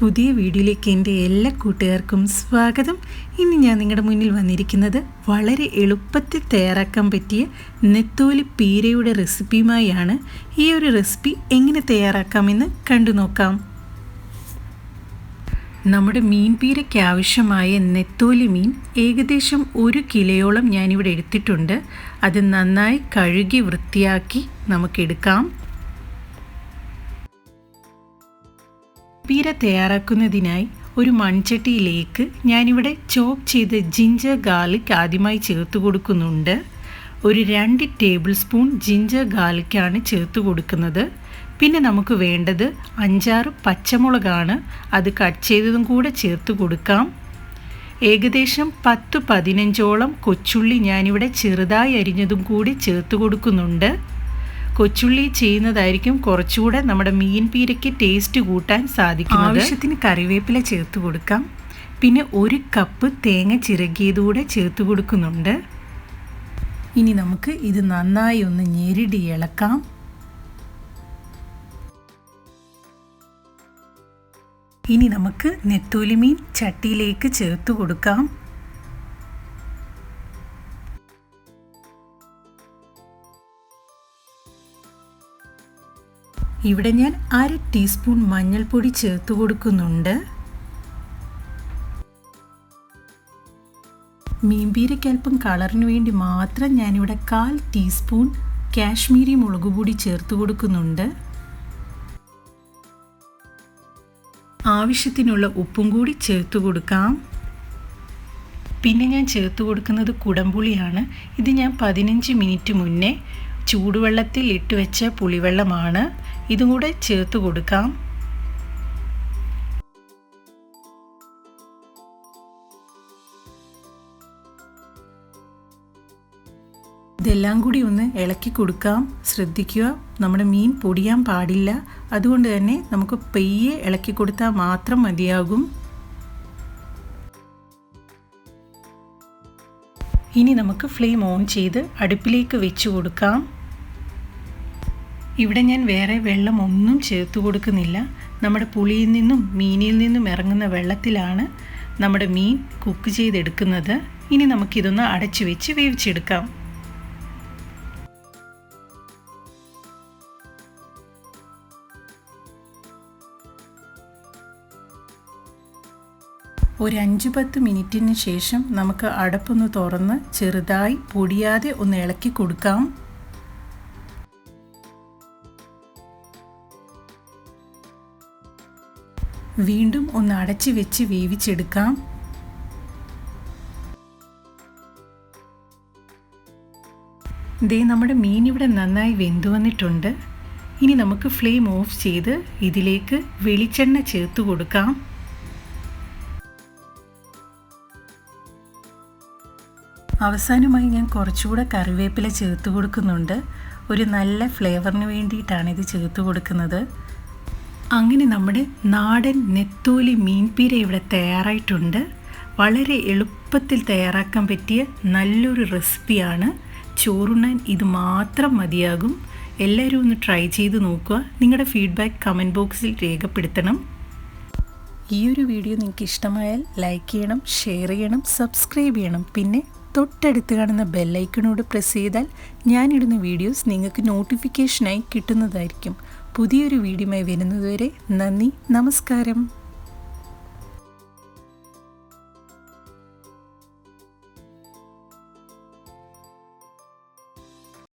പുതിയ വീഡിയോയിലേക്ക് എന്റെ എല്ലാ കൂട്ടുകാർക്കും സ്വാഗതം. ഇന്ന് ഞാൻ നിങ്ങളുടെ മുന്നിൽ വന്നിരിക്കുന്നത് വളരെ എളുപ്പത്തിൽ തയ്യാറാക്കാൻ പറ്റിയ നെത്തോലി പീരയുടെ റെസിപ്പിയുമായാണ്. ഈ ഒരു റെസിപ്പി എങ്ങനെ തയ്യാറാക്കാമെന്ന് കണ്ടു നോക്കാം. നമ്മുടെ മീൻ പീരയ്ക്ക് ആവശ്യമായ നെത്തോലി മീൻ ഏകദേശം ഒരു കിലോയോളം ഞാനിവിടെ എടുത്തിട്ടുണ്ട്. അത് നന്നായി കഴുകി വൃത്തിയാക്കി നമുക്കെടുക്കാം. പീര തയ്യാറാക്കുന്നതിനായി ഒരു മൺചട്ടിയിലേക്ക് ഞാനിവിടെ ചോപ്പ് ചെയ്ത ജിഞ്ചർ ഗാർലിക് ആദ്യമായി ചേർത്ത് കൊടുക്കുന്നുണ്ട്. ഒരു രണ്ട് ടേബിൾ സ്പൂൺ ജിഞ്ചർ ഗാർലിക്കാണ് ചേർത്ത് കൊടുക്കുന്നത്. പിന്നെ നമുക്ക് വേണ്ടത് അഞ്ചാറ് പച്ചമുളകാണ്. അത് കട്ട് ചെയ്തതും കൂടെ ചേർത്ത് കൊടുക്കാം. ഏകദേശം പത്ത് പതിനഞ്ചോളം കൊച്ചുള്ളി ഞാനിവിടെ ചെറുതായി അരിഞ്ഞതും കൂടി ചേർത്ത് കൊടുക്കുന്നുണ്ട്. കൊച്ചുള്ളി ചെയ്യുന്നതായിരിക്കും കുറച്ചുകൂടെ നമ്മുടെ മീൻ പീരയ്ക്ക് ടേസ്റ്റ് കൂട്ടാൻ സാധിക്കും ആവശ്യത്തിന് കറിവേപ്പില ചേർത്ത് കൊടുക്കാം. പിന്നെ ഒരു കപ്പ് തേങ്ങ ചിരകിയതുകൂടെ ചേർത്ത് കൊടുക്കുന്നുണ്ട്. ഇനി നമുക്ക് ഇത് നന്നായി ഒന്ന് ഞെരിടി ഇളക്കാം. ഇനി നമുക്ക് നെത്തോലി മീൻ ചട്ടിയിലേക്ക് ചേർത്ത് കൊടുക്കാം. ഇവിടെ ഞാൻ അര ടീസ്പൂൺ മഞ്ഞൾപ്പൊടി ചേർത്ത് കൊടുക്കുന്നുണ്ട്. മീൻപീരയ്ക്ക് അല്പം കളറിന് വേണ്ടി മാത്രം ഞാനിവിടെ കാൽ ടീസ്പൂൺ കാശ്മീരി മുളക് പൊടി ചേർത്ത് കൊടുക്കുന്നുണ്ട്. ആവശ്യത്തിനുള്ള ഉപ്പും കൂടി ചേർത്ത് കൊടുക്കാം. പിന്നെ ഞാൻ ചേർത്ത് കൊടുക്കുന്നത് കുടംപുളിയാണ്. ഇത് ഞാൻ പതിനഞ്ച് മിനിറ്റ് മുന്നേ ചൂടുവെള്ളത്തിൽ ഇട്ട് വെച്ച പുളിവെള്ളമാണ്. ഇതും കൂടെ ചേർത്ത് കൊടുക്കാം. ഇതെല്ലാം കൂടി ഒന്ന് ഇളക്കി കൊടുക്കാം. ശ്രദ്ധിക്കുക നമ്മുടെ മീൻ പൊടിയാൻ പാടില്ല. അതുകൊണ്ട് തന്നെ നമുക്ക് പെയ്യെ ഇളക്കി കൊടുത്താൽ മാത്രം മതിയാകും. ഇനി നമുക്ക് ഫ്ലെയിം ഓൺ ചെയ്ത് അടുപ്പിലേക്ക് വെച്ച് കൊടുക്കാം. ഇവിടെ ഞാൻ വേറെ വെള്ളം ഒന്നും ചേർത്ത് കൊടുക്കുന്നില്ല. നമ്മുടെ പുളിയിൽ നിന്നും മീനിൽ നിന്നും ഇറങ്ങുന്ന വെള്ളത്തിലാണ് നമ്മുടെ മീൻ കുക്ക് ചെയ്തെടുക്കുന്നത്. ഇനി നമുക്കിതൊന്ന് അടച്ചു വെച്ച് വേവിച്ചെടുക്കാം. ഒരു അഞ്ച് പത്ത് മിനിറ്റിന് ശേഷം നമുക്ക് അടപ്പൊന്ന് തുറന്ന് ചെറുതായി പൊടിയാതെ ഒന്ന് ഇളക്കി കൊടുക്കാം. വീണ്ടും ഒന്ന് അടച്ചു വെച്ച് വേവിച്ചെടുക്കാം. ദേ നമ്മുടെ മീൻ ഇവിടെ നന്നായി വെന്തു വന്നിട്ടുണ്ട്. ഇനി നമുക്ക് ഫ്ലെയിം ഓഫ് ചെയ്ത് ഇതിലേക്ക് വെളിച്ചെണ്ണ ചേർത്ത് കൊടുക്കാം. അവസാനമായി ഞാൻ കുറച്ചുകൂടെ കറിവേപ്പില ചേർത്ത് കൊടുക്കുന്നുണ്ട്. ഒരു നല്ല ഫ്ലേവറിന് വേണ്ടിയിട്ടാണ് ഇത് ചേർത്ത് കൊടുക്കുന്നത്. അങ്ങനെ നമ്മുടെ നാടൻ നെത്തോലി മീൻപീര ഇവിടെ തയ്യാറായിട്ടുണ്ട്. വളരെ എളുപ്പത്തിൽ തയ്യാറാക്കാൻ പറ്റിയ നല്ലൊരു റെസിപ്പിയാണ്. ചോറുണ്ണാൻ ഇത് മാത്രം മതിയാകും. എല്ലാവരും ഒന്ന് ട്രൈ ചെയ്ത് നോക്കുക. നിങ്ങളുടെ ഫീഡ്ബാക്ക് കമന്റ് ബോക്സിൽ രേഖപ്പെടുത്തണം. ഈ ഒരു വീഡിയോ നിങ്ങൾക്ക് ഇഷ്ടമായാൽ ലൈക്ക് ചെയ്യണം ഷെയർ ചെയ്യണം സബ്സ്ക്രൈബ് ചെയ്യണം. പിന്നെ തൊട്ടടുത്ത് കാണുന്ന ബെല്ലൈക്കണോട് പ്രസ് ചെയ്താൽ ഞാനിടുന്ന വീഡിയോസ് നിങ്ങൾക്ക് നോട്ടിഫിക്കേഷനായി കിട്ടുന്നതായിരിക്കും. പുതിയൊരു വീഡിയോയുമായി വരുന്നതുവരെ നന്ദി നമസ്കാരം.